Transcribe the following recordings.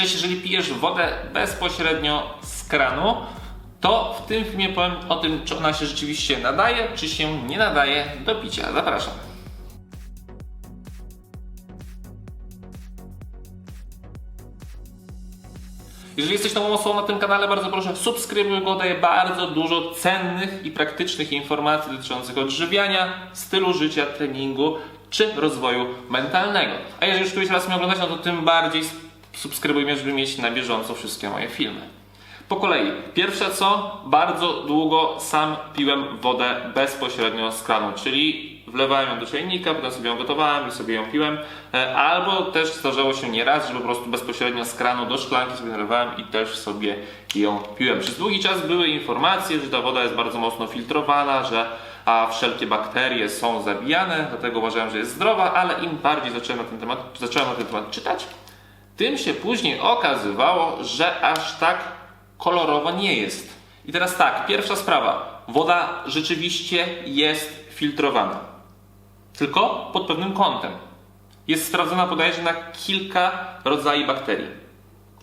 Cześć, jeżeli pijesz wodę bezpośrednio z kranu, to w tym filmie powiem o tym, czy ona się rzeczywiście nadaje, czy się nie nadaje do picia. Zapraszam. Jeżeli jesteś nową osobą na tym kanale, bardzo proszę subskrybuj go, daję bardzo dużo cennych i praktycznych informacji dotyczących odżywiania, stylu życia, treningu czy rozwoju mentalnego. A jeżeli już któryś raz mnie oglądasz, no to tym bardziej subskrybuj żeby mieć na bieżąco wszystkie moje filmy. Po kolei. Pierwsze co, bardzo długo sam piłem wodę bezpośrednio z kranu, czyli wlewałem ją do czajnika, potem sobie ją gotowałem i sobie ją piłem. E, Albo też zdarzało się nieraz, że po prostu bezpośrednio z kranu do szklanki sobie nalewałem i też sobie ją piłem. Przez długi czas były informacje, że ta woda jest bardzo mocno filtrowana, że a wszelkie bakterie są zabijane, dlatego uważałem, że jest zdrowa, ale im bardziej zacząłem na ten temat, zacząłem na ten temat czytać, tym się później okazywało, że aż tak kolorowo nie jest. I teraz tak, pierwsza sprawa. Woda rzeczywiście jest filtrowana. Tylko pod pewnym kątem. Jest sprawdzona bodajże na kilka rodzajów bakterii.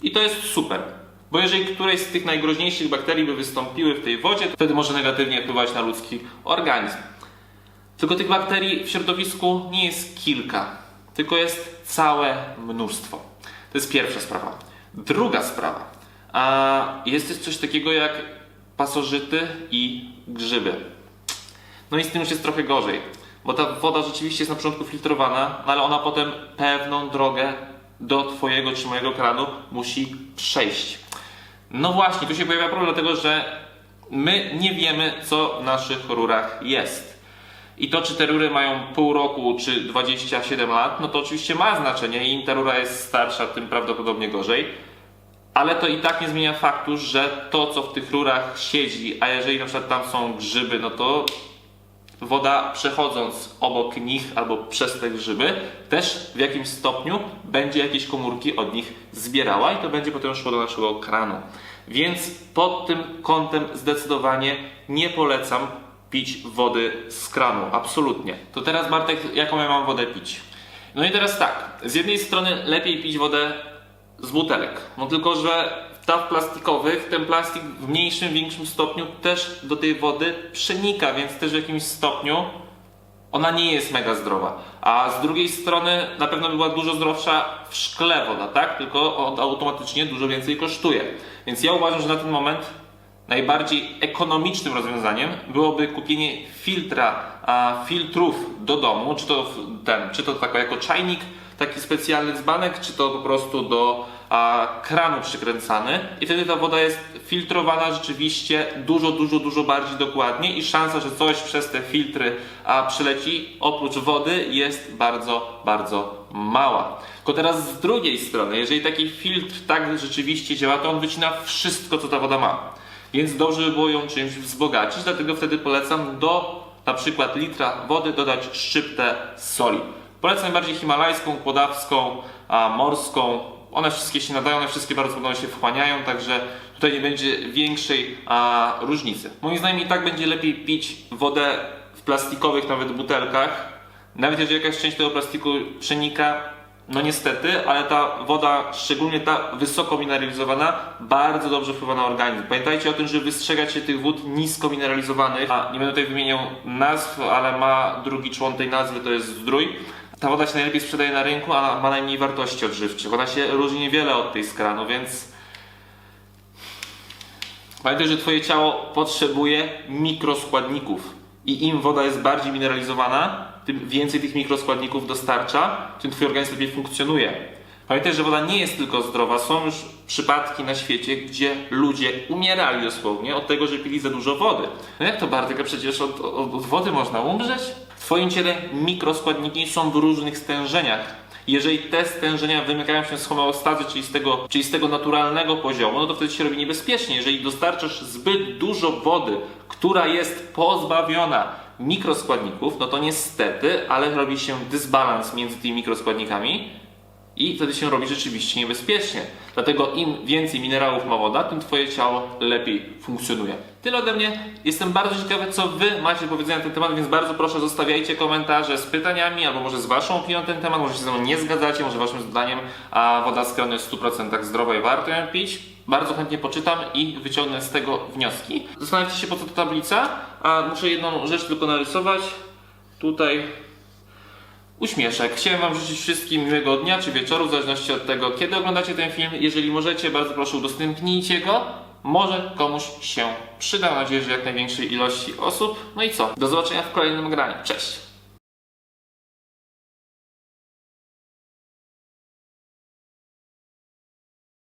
I to jest super. Bo jeżeli któreś z tych najgroźniejszych bakterii by wystąpiły w tej wodzie, to wtedy może negatywnie wpływać na ludzki organizm. Tylko tych bakterii w środowisku nie jest kilka, tylko jest całe mnóstwo. To jest pierwsza sprawa. Druga sprawa. A jest coś takiego jak pasożyty i grzyby. No i z tym już jest trochę gorzej, bo ta woda rzeczywiście jest na początku filtrowana, no ale ona potem pewną drogę do Twojego czy mojego kranu musi przejść. No właśnie, tu się pojawia problem, dlatego że my nie wiemy, co w naszych rurach jest. I to, czy te rury mają pół roku, czy 27 lat, no to oczywiście ma znaczenie im ta rura jest starsza, tym prawdopodobnie gorzej. Ale to i tak nie zmienia faktu, że to, co w tych rurach siedzi, a jeżeli na przykład tam są grzyby, no to woda przechodząc obok nich albo przez te grzyby, też w jakimś stopniu będzie jakieś komórki od nich zbierała i to będzie potem szło do naszego kranu. Więc pod tym kątem zdecydowanie nie polecam pić wody z kranu, absolutnie. To teraz Bartek, jaką ja mam wodę pić? No i teraz tak, z jednej strony lepiej pić wodę z butelek. No tylko, że ta w plastikowych, ten plastik w mniejszym, większym stopniu też do tej wody przenika, więc też w jakimś stopniu ona nie jest mega zdrowa. A z drugiej strony na pewno by była dużo zdrowsza w szkle woda, tak? Tylko automatycznie dużo więcej kosztuje. Więc ja uważam, że na ten moment najbardziej ekonomicznym rozwiązaniem byłoby kupienie filtra, a, filtrów do domu, czy to ten, czy to jako czajnik, taki specjalny dzbanek, czy to po prostu do a, kranu przykręcany i wtedy ta woda jest filtrowana rzeczywiście dużo, dużo, dużo bardziej dokładnie i szansa, że coś przez te filtry a, przyleci oprócz wody jest bardzo, bardzo mała. Tylko teraz z drugiej strony, jeżeli taki filtr tak rzeczywiście działa, to on wycina wszystko, co ta woda ma. Więc dobrze by było ją czymś wzbogacić, dlatego wtedy polecam do na przykład litra wody dodać szczyptę soli. Polecam najbardziej himalajską, kłodawską, a morską. One wszystkie się nadają, one wszystkie bardzo podobno się wchłaniają, także tutaj nie będzie większej różnicy. Moim zdaniem i tak będzie lepiej pić wodę w plastikowych nawet butelkach, nawet jeżeli jakaś część tego plastiku przenika, no niestety, ale ta woda, szczególnie ta wysoko mineralizowana, bardzo dobrze wpływa na organizm. Pamiętajcie o tym, żeby wystrzegać się tych wód nisko mineralizowanych. A nie będę tutaj wymieniał nazw, ale ma drugi człon tej nazwy, to jest zdrój. Ta woda się najlepiej sprzedaje na rynku, a ma najmniej wartości odżywczych. Ona się różni niewiele od tej z kranu, więc Pamiętaj, że Twoje ciało potrzebuje mikroskładników i im woda jest bardziej mineralizowana, tym więcej tych mikroskładników dostarcza, tym Twój organizm lepiej funkcjonuje. Pamiętaj, że woda nie jest tylko zdrowa. Są już przypadki na świecie, gdzie ludzie umierali dosłownie od tego, że pili za dużo wody. No jak to Bartek, przecież od, od, od wody można umrzeć? W Twoim ciele mikroskładniki są w różnych stężeniach. Jeżeli te stężenia wymykają się z homeostazy, czyli z, tego, czyli z tego naturalnego poziomu, no to wtedy się robi niebezpiecznie. Jeżeli dostarczasz zbyt dużo wody, która jest pozbawiona mikroskładników, no to niestety, ale robi się dysbalans między tymi mikroskładnikami I wtedy się robi rzeczywiście niebezpiecznie. Dlatego im więcej minerałów ma woda, tym Twoje ciało lepiej funkcjonuje. Tyle ode mnie. Jestem bardzo ciekawy, co Wy macie do powiedzenia na ten temat, więc bardzo proszę zostawiajcie komentarze z pytaniami, albo może z Waszą opinią na ten temat, może się ze mną nie zgadzacie, może Waszym zdaniem a woda z kranu jest w 100% zdrowa i warto ją pić. Bardzo chętnie poczytam i wyciągnę z tego wnioski. Zastanawiacie się, po co ta tablica? A muszę jedną rzecz tylko narysować. Tutaj uśmieszek. Chciałem Wam życzyć wszystkim miłego dnia czy wieczoru, w zależności od tego, kiedy oglądacie ten film. Jeżeli możecie, bardzo proszę udostępnijcie go. Może komuś się przyda. Mam nadzieję, że jak największej ilości osób. No i co? Do zobaczenia w kolejnym nagraniu. Cześć!